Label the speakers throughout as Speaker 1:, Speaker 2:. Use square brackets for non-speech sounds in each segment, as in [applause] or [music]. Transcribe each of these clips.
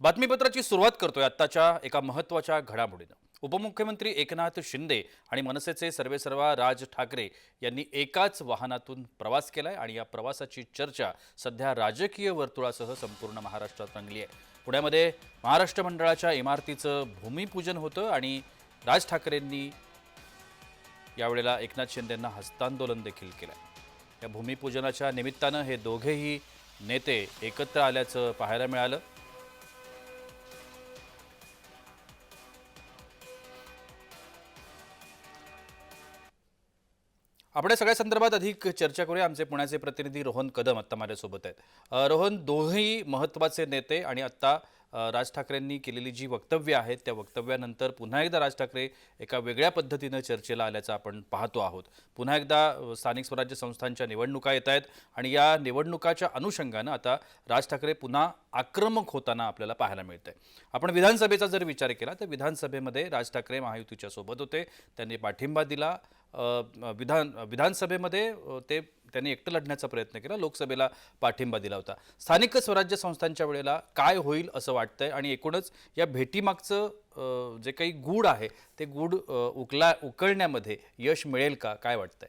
Speaker 1: बातमीपत्राची सुरुवात करतोय आत्ताच्या एका महत्त्वाच्या घडामोडीनं. उपमुख्यमंत्री एकनाथ शिंदे आणि मनसेचे सर्वेसर्वा राज ठाकरे यांनी एकाच वाहनातून प्रवास केलाय आणि या प्रवासाची चर्चा सध्या राजकीय वर्तुळासह संपूर्ण महाराष्ट्रात रंगली आहे. पुण्यामध्ये महाराष्ट्र मंडळाच्या इमारतीचं भूमिपूजन होतं आणि राज ठाकरेंनी यावेळेला एकनाथ शिंदेंना हस्तांदोलन देखील केलं या भूमिपूजनाच्या निमित्तानं हे दोघेही नेते एकत्र आल्याचं पाहायला मिळालं. आपण सगळ्या संदर्भात अधिक चर्चा करूया. आमचे पुण्याचे प्रतिनिधी रोहन कदम आत्ता माझ्यासोबत आहेत. रोहन दोन्ही महत्त्वाचे नेते आणि आत्ता राज ठाकरेंनी केलेली जी वक्तव्य आहेत त्या वक्तव्यानंतर पुन्हा एकदा राज ठाकरे एका वेगळ्या पद्धतीनं चर्चेला आल्याचं आपण पाहतो आहोत. पुन्हा एकदा स्थानिक स्वराज्य संस्थांच्या निवडणुका येत आहेत आणि या निवडणुकाच्या अनुषंगानं आता राज ठाकरे पुन्हा आक्रमक होताना आपल्याला पाहायला मिळतंय. आपण विधानसभेचा जर विचार केला तर विधानसभेमध्ये राज ठाकरे महायुतीच्या सोबत होते. त्यांनी पाठिंबा दिला. विधान विधानसभेमध्ये ते त्यांनी एकटं लढण्याचा प्रयत्न केला. लोकसभेला पाठिंबा दिला होता. स्थानिक स्वराज्य संस्थांच्या वेळेला काय होईल असं वाटतंय? आणि एकूणच या भेटीमागचं जे काही गूढ आहे ते गूढ उकला उकळण्यामध्ये यश मिळेल का? काय वाटतंय?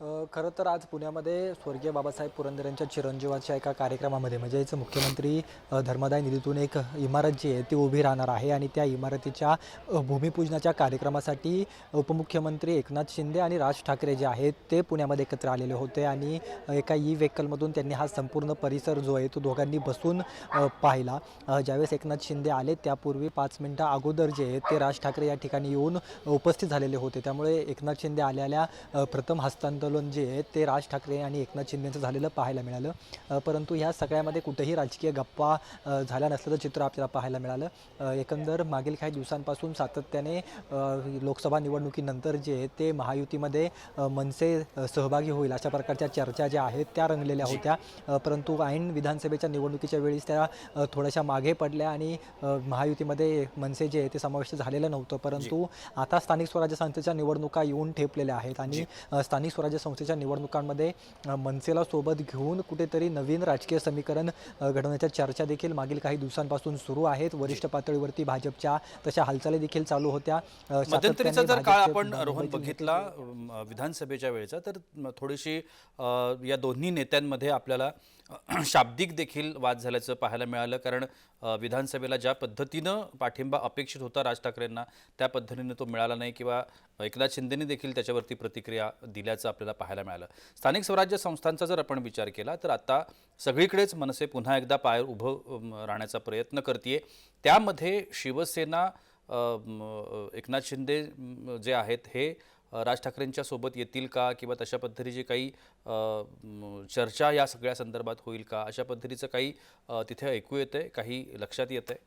Speaker 2: खरं तर आज पुण्यामध्ये स्वर्गीय बाबासाहेब पुरंदर यांच्या चिरंजीवाच्या एका कार्यक्रमामध्ये म्हणजेच मुख्यमंत्री धर्मदाय निधीतून एक इमारत जी आहे ती उभी राहणार आहे आणि त्या इमारतीच्या भूमिपूजनाच्या कार्यक्रमासाठी उपमुख्यमंत्री एकनाथ शिंदे आणि राज ठाकरे जे आहेत ते पुण्यामध्ये एकत्र आलेले होते आणि एका ई व्हेकलमधून त्यांनी हा संपूर्ण परिसर जो आहे तो दोघांनी बसून पाहिला. ज्यावेळेस एकनाथ शिंदे आले त्यापूर्वी पाच मिनटं अगोदर जे आहे ते राज ठाकरे या ठिकाणी येऊन उपस्थित झालेले होते. त्यामुळे एकनाथ शिंदे आलेल्या प्रथम हस्तांतर हस्तांदोलन जे आहे ते राज ठाकरे आणि एकनाथ शिंदेचं झालेलं पाहायला मिळालं. परंतु ह्या सगळ्यामध्ये कुठेही राजकीय गप्पा झाल्या नसल्याचं चित्र आपल्याला पाहायला मिळालं. एकंदर मागील काही दिवसांपासून सातत्याने लोकसभा निवडणुकीनंतर जे आहे ते महायुतीमध्ये मनसे सहभागी होईल अशा प्रकारच्या चर्चा ज्या आहेत त्या रंगलेल्या होत्या. परंतु ऐन विधानसभेच्या निवडणुकीच्या वेळेस त्या थोड्याशा मागे पडल्या आणि महायुतीमध्ये मनसे जे आहे ते समाविष्ट झालेलं नव्हतं. परंतु आता स्थानिक स्वराज्य संस्थेच्या निवडणुका येऊन ठेपलेल्या आहेत आणि स्थानिक स्वराज्य संस्थेच्या निवडणुकांमध्ये मनसेला सोबत घेऊन कुठेतरी नवीन राजकीय समीकरण घडवण्याच्या चर्चा देखील मागील काही दिवसांपासून सुरू आहेत. वरिष्ठ पातळीवरती भाजपच्या तशा हालचाली देखील चालू होत्या.
Speaker 1: मध्यंतरीचा जर काळ आपण रोहन बघितला विधानसभेच्या वेळेचा तर थोडीशी या दोन्ही नेत्यांमध्ये आपल्याला [clears throat] शाब्दिक देखील वाद झाल्याचं पाहायला मिळालं. कारण विधानसभेला ज्या पद्धतीनं पाठिंबा अपेक्षित होता राज ठाकरेंना त्या पद्धतीने तो मिळाला नाही किंवा एकनाथ शिंदेने देखील त्याच्यावरती प्रतिक्रिया दिल्याचं आपल्याला पाहायला मिळालं. स्थानिक स्वराज्य संस्थांचा जर आपण विचार केला तर आता सगळीकडेच मनसे पुन्हा एकदा पाय उभं राहण्याचा प्रयत्न करते त्यामध्ये शिवसेना एकनाथ शिंदे जे आहेत हे राज ठाकरेंच्या सोबत येतील का? किंवा तशा पद्धतीची काही चर्चा या सगळ्या संदर्भात होईल का? अशा पद्धतीचं काही तिथे ऐकू येतं आहे काही लक्षात येतं
Speaker 2: आहे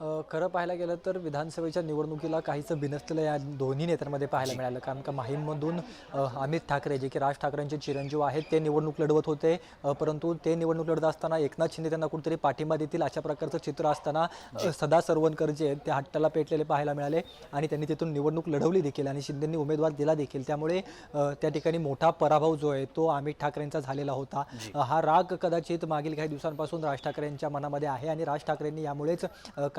Speaker 2: खरं पाहायला गेलं तर विधानसभेच्या निवडणुकीला काहीसं बिनसलेलं या दोन्ही नेत्यांमध्ये पाहायला मिळालं. कारण का माहीममधून अमित ठाकरे जे की राज ठाकरेंचे चिरंजीव आहेत ते निवडणूक लढवत होते. परंतु ते निवडणूक लढत असताना एकनाथ शिंदे त्यांना कुठेतरी पाठिंबा देतील अशा प्रकारचं चित्र असताना सदा सरवणकर जे आहेत ते हट्टाला पेटलेले पाहायला मिळाले आणि त्यांनी तिथून निवडणूक लढवली देखील आणि शिंदेंनी उमेदवार दिला देखील. त्यामुळे त्या ठिकाणी मोठा पराभव जो आहे तो अमित ठाकरेंचा झालेला होता. हा राग कदाचित मागील काही दिवसांपासून राज ठाकरेंच्या मनामध्ये आहे आणि राज ठाकरेंनी यामुळेच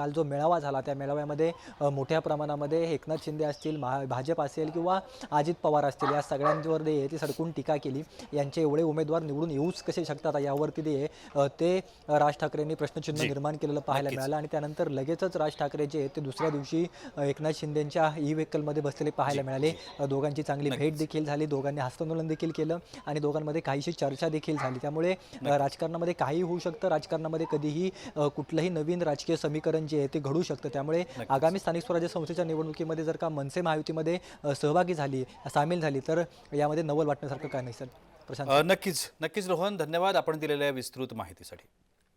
Speaker 2: काल जो मेळावा झाला त्या मेळाव्यामध्ये मोठ्या प्रमाणामध्ये एकनाथ शिंदे असतील महा भाजप असेल किंवा अजित पवार असतील या सगळ्यांवर आहे ती सडकून टीका केली. यांचे एवढे उमेदवार निवडून येऊच कसे शकतात? यावरती अ, ते राज ठाकरेंनी प्रश्नचिन्ह निर्माण केलेलं पाहायला मिळालं आणि त्यानंतर लगेचच राज ठाकरे जे ते दुसऱ्या दिवशी एकनाथ शिंदेच्या ई व्हेकलमध्ये बसलेले पाहायला मिळाले. दोघांची चांगली भेट देखील झाली. दोघांनी हस्तांदोलन देखील केलं आणि दोघांमध्ये काहीशी चर्चा देखील झाली. त्यामुळे राजकारणामध्ये काही होऊ शकतं. राजकारणामध्ये कधीही कुठलंही नवीन राजकीय समीकरण जे आहे ते घडू शकतं. त्यामुळे आगामी स्थानिक स्वराज्य संस्थेच्या निवडणुकीमध्ये जर का मनसे महायुतीमध्ये सहभागी झाली सामील झाली तर यामध्ये नवल वाटण्यासारखं काय नाही सर? प्रशांत.
Speaker 1: नक्कीच. नक्कीच रोहन धन्यवाद आपण दिलेल्या विस्तृत माहितीसाठी.